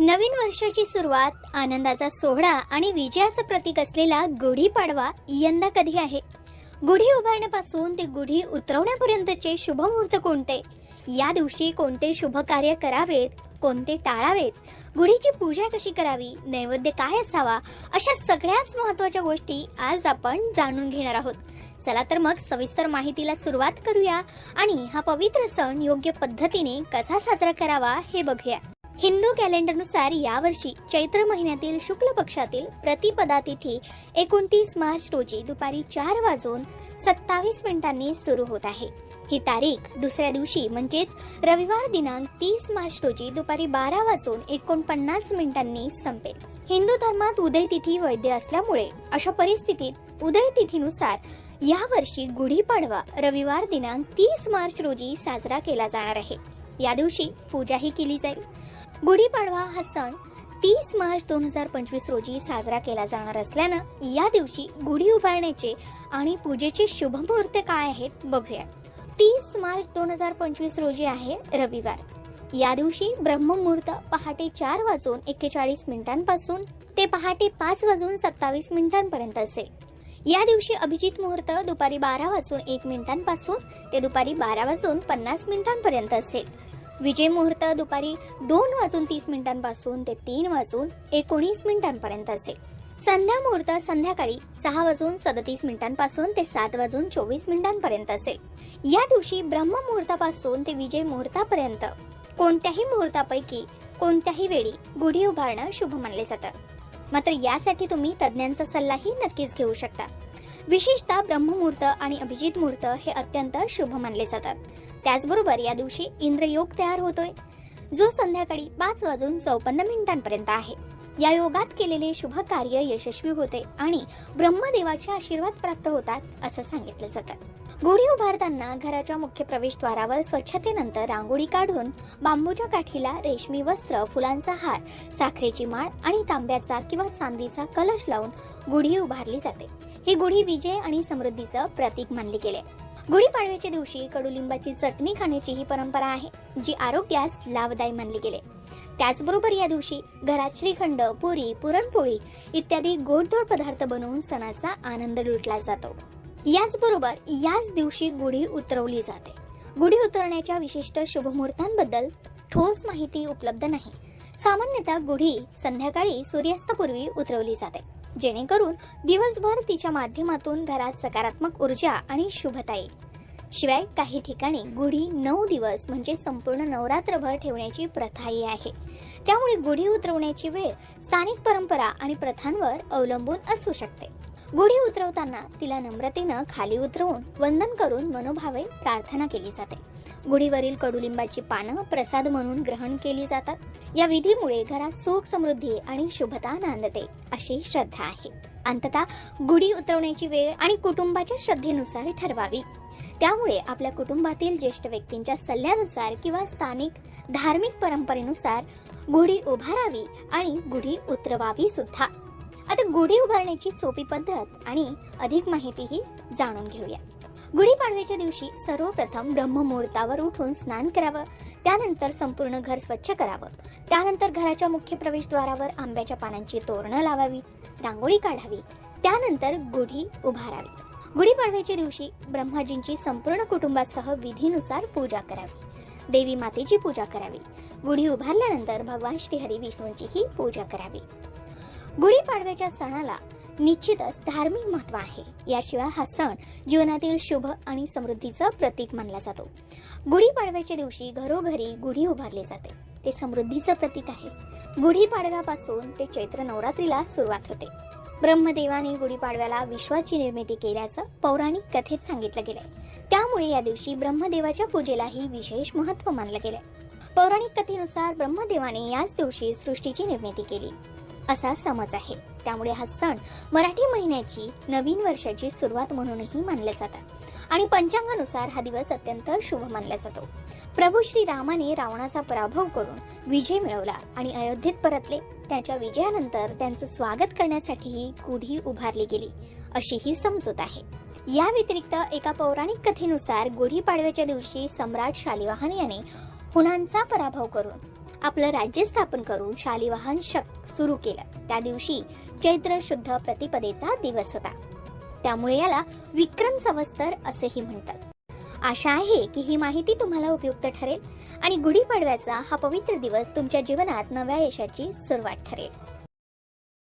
नवीन वर्षाची सुरुवात आनंदाचा सोहळा आणि विजयाचं प्रतीक असलेला गुढीपाडवा यंदा कधी आहे? गुढी उभारण्यापासून ते गुढी उतरवण्यापर्यंतचे शुभ मुहूर्त कोणते? या दिवशी कोणते शुभ कार्य करावेत कोणते टाळावेत? गुढीची पूजा कशी करावी नैवेद्य काय असावा अशा सगळ्याच महत्त्वाच्या गोष्टी आज आपण जाणून घेणार आहोत. चला तर मग सविस्तर माहितीला सुरुवात करूया आणि हा पवित्र सण योग्य पद्धतीने कसा साजरा करावा हे बघूया. हिंदू कॅलेंडरनुसार यावर्षी चैत्र महिन्यातील शुक्ल पक्षातील प्रतिपदा तिथी एकोणतीस मार्च रोजी दुपारी चार वाजून सत्तावीस मिनिटांनी सुरू होत आहे. ही तारीख दुसऱ्या दिवशी म्हणजेच रविवार दिनांक तीस मार्च रोजी दुपारी बारा वाजून एकोणपन्नास मिनिटांनी संपेल. हिंदू धर्मात उदय तिथी वैद्य असल्यामुळे अशा परिस्थितीत उदय तिथीनुसार यावर्षी गुढीपाडवा रविवार दिनांक तीस मार्च रोजी साजरा केला जाणार आहे. या दिवशी पूजाही केली जाईल. गुढीपाडवा हा सण तीस मार्च दोन हजार पंचवीस रोजी साजरा केला जाणार असल्यानं या दिवशी गुढी उभारण्याचे आणि पूजेचे शुभ मुहूर्त काय आहेत बघूया तीस मार्च दोन हजार पंचवीस रोजी आहे रविवार. या दिवशी ब्रह्ममुहूर्त पहाटे चार वाजून एक्केचाळीस मिनिटांपासून ते पहाटे पाच वाजून सत्तावीस मिनिटांपर्यंत असेल. या दिवशी अभिजित मुहूर्त दुपारी बारा वाजून एक मिनिटांपासून ते दुपारी बारा वाजून पन्नास मिनिटांपर्यंत असेल. विजय मुहूर्त दुपारी दोन वाजून तीस मिनिटांपासून ते तीन वाजून एकोणीस मिनिटांपर्यंत असेल. संध्या मुहूर्त संध्याकाळी सहा वाजून सदतीस मिनिटांपासून ते सात वाजून चोवीस मिनिटांपर्यंत असेल. या दिवशी ब्रह्म मुहूर्तापासून ते विजय मुहूर्तापर्यंत कोणत्याही मुहूर्तापैकी कोणत्याही वेळी गुढी उभारणं शुभ मानले जातं. मात्र यासाठी तुम्ही तज्ज्ञांचा सल्लाही नक्कीच घेऊ शकता. विशेषतः ब्रह्ममुहूर्त आणि अभिजित मुहूर्त हे अत्यंत शुभ मानले जातात. त्याचबरोबर या दिवशी इंद्रयोग तयार होतोय. जो संध्याकाळी पाच वाजून चौपन्न मिनिटांपर्यंत आहे. या योगात केलेले शुभ कार्य यशस्वी होते आणि ब्रह्मदेवाचे आशीर्वाद प्राप्त होतात असं सांगितलं जातं. गुढी उभारताना घराच्या मुख्य प्रवेशद्वारावर स्वच्छतेनंतर रांगोळी काढून बांबूच्या काठीला रेशमी वस्त्र फुलांचा हार साखरेची माळ आणि तांब्याचा किंवा चांदीचा कलश लावून गुढी उभारली जाते. ही गुढी विजय आणि समृद्धीचं प्रतीक मानली गेले. गुढीपाडव्याच्या दिवशी कडुलिंबाची चटणी खाण्याची ही परंपरा आहे जी आरोग्यास लाभदायी मानली गेले. त्याचबरोबर या दिवशी घरात श्रीखंड पुरी पुरणपोळी इत्यादी गोडधोड पदार्थ बनवून सणाचा आनंद लुटला जातो. याचबरोबर याच दिवशी गुढी उतरवली जाते. गुढी उतरण्याच्या विशिष्ट शुभमुहूर्तांबद्दल ठोस माहिती उपलब्ध नाही. सामान्यतः गुढी संध्याकाळी सूर्यास्तापूर्वी उतरवली जाते. जेणेकरून दिवसभर तिच्या माध्यमातून घरात सकारात्मक ऊर्जा आणि शुभता येईल. शिवाय काही ठिकाणी गुढी नऊ दिवस म्हणजे संपूर्ण नवरात्रभर ठेवण्याची प्रथाही आहे. त्यामुळे गुढी उतरवण्याची वेळ स्थानिक परंपरा आणि प्रथांवर अवलंबून असू शकते. गुढी उतरवताना तिला नम्रतेनं खाली उतरवून वंदन करून मनोभावे प्रार्थना केली जाते. गुढीवरील कडुलिंबाची पानं प्रसाद म्हणून ग्रहण केली जातात. या विधीमुळे घरात सुख समृद्धी आणि शुभता नांदते अशी श्रद्धा आहे. अंततः गुढी उतरवण्याची वेळ आणि कुटुंबाच्या श्रद्धेनुसार ठरवावी. त्यामुळे आपल्या कुटुंबातील ज्येष्ठ व्यक्तींच्या सल्ल्यानुसार किंवा स्थानिक धार्मिक परंपरेनुसार गुढी उभारावी आणि गुढी उतरवावी सुद्धा. आता गुढी उभारण्याची सोपी पद्धत आणि अधिक माहितीही जाणून घेऊया. गुढीपाडव्याच्या दिवशी सर्वप्रथम ब्रह्ममुहूर्तावर उठून स्नान करावं त्यानंतर संपूर्ण घर स्वच्छ करावं त्यानंतर घराच्या मुख्य प्रवेशद्वारावर आंब्याच्या पानांची तोरणं लावावी रांगोळी काढावी त्यानंतर गुढी उभारावी. गुढीपाडव्याच्या दिवशी ब्रह्माजींची संपूर्ण कुटुंबासह विधीनुसार पूजा करावी देवी मातेची पूजा करावी गुढी उभारल्यानंतर भगवान श्रीहरी विष्णूंचीही पूजा करावी. गुढीपाडव्याच्या सणाला निश्चितच धार्मिक महत्त्व आहे. याशिवाय हा सण जीवनातील शुभ आणि समृद्धीचं प्रतीक मानला जातो. गुढीपाडव्याच्या दिवशी घरोघरी गुढी उभारली जाते. ते समृद्धीचं प्रतीक आहे. गुढीपाडव्यापासून ते चैत्र नवरात्रीला सुरुवात होते. ब्रह्मदेवाने गुढीपाडव्याला विश्वाची निर्मिती केल्याचं पौराणिक कथेत सांगितलं गेलंय. त्यामुळे या दिवशी ब्रह्मदेवाच्या पूजेलाही विशेष महत्त्व मानलं गेलंय. पौराणिक कथेनुसार ब्रह्मदेवाने याच दिवशी सृष्टीची निर्मिती केली. असा समज आहे. त्यामुळे हा सण मराठी महिन्याची नवीन वर्षाची सुरुवात म्हणूनही मानले जातात. आणि पंचांगानुसार हा दिवस अत्यंत शुभ मानला जातो. प्रभू श्री रामाने रावणाचा पराभव करून विजय मिळवला आणि अयोध्येत परतले. त्याच्या विजयानंतर त्यांचं स्वागत करण्यासाठीही गुढी उभारली गेली अशी ही समजूत आहे. या व्यतिरिक्त एका पौराणिक कथेनुसार गुढीपाडव्याच्या दिवशी सम्राट शालिवाहन याने हुनांचा पराभव करून आपलं राज्य स्थापन करून शालिवाहन शक सुरू केलं. त्या दिवशी चैत्र शुद्ध प्रतिपदेचा दिवस होता. त्यामुळे याला विक्रम संवत्सर असेही म्हणतात. आशा आहे की ही माहिती तुम्हाला उपयुक्त ठरेल आणि गुढीपाडव्याचा हा पवित्र दिवस तुमच्या जीवनात नव्या यशाची सुरुवात ठरेल.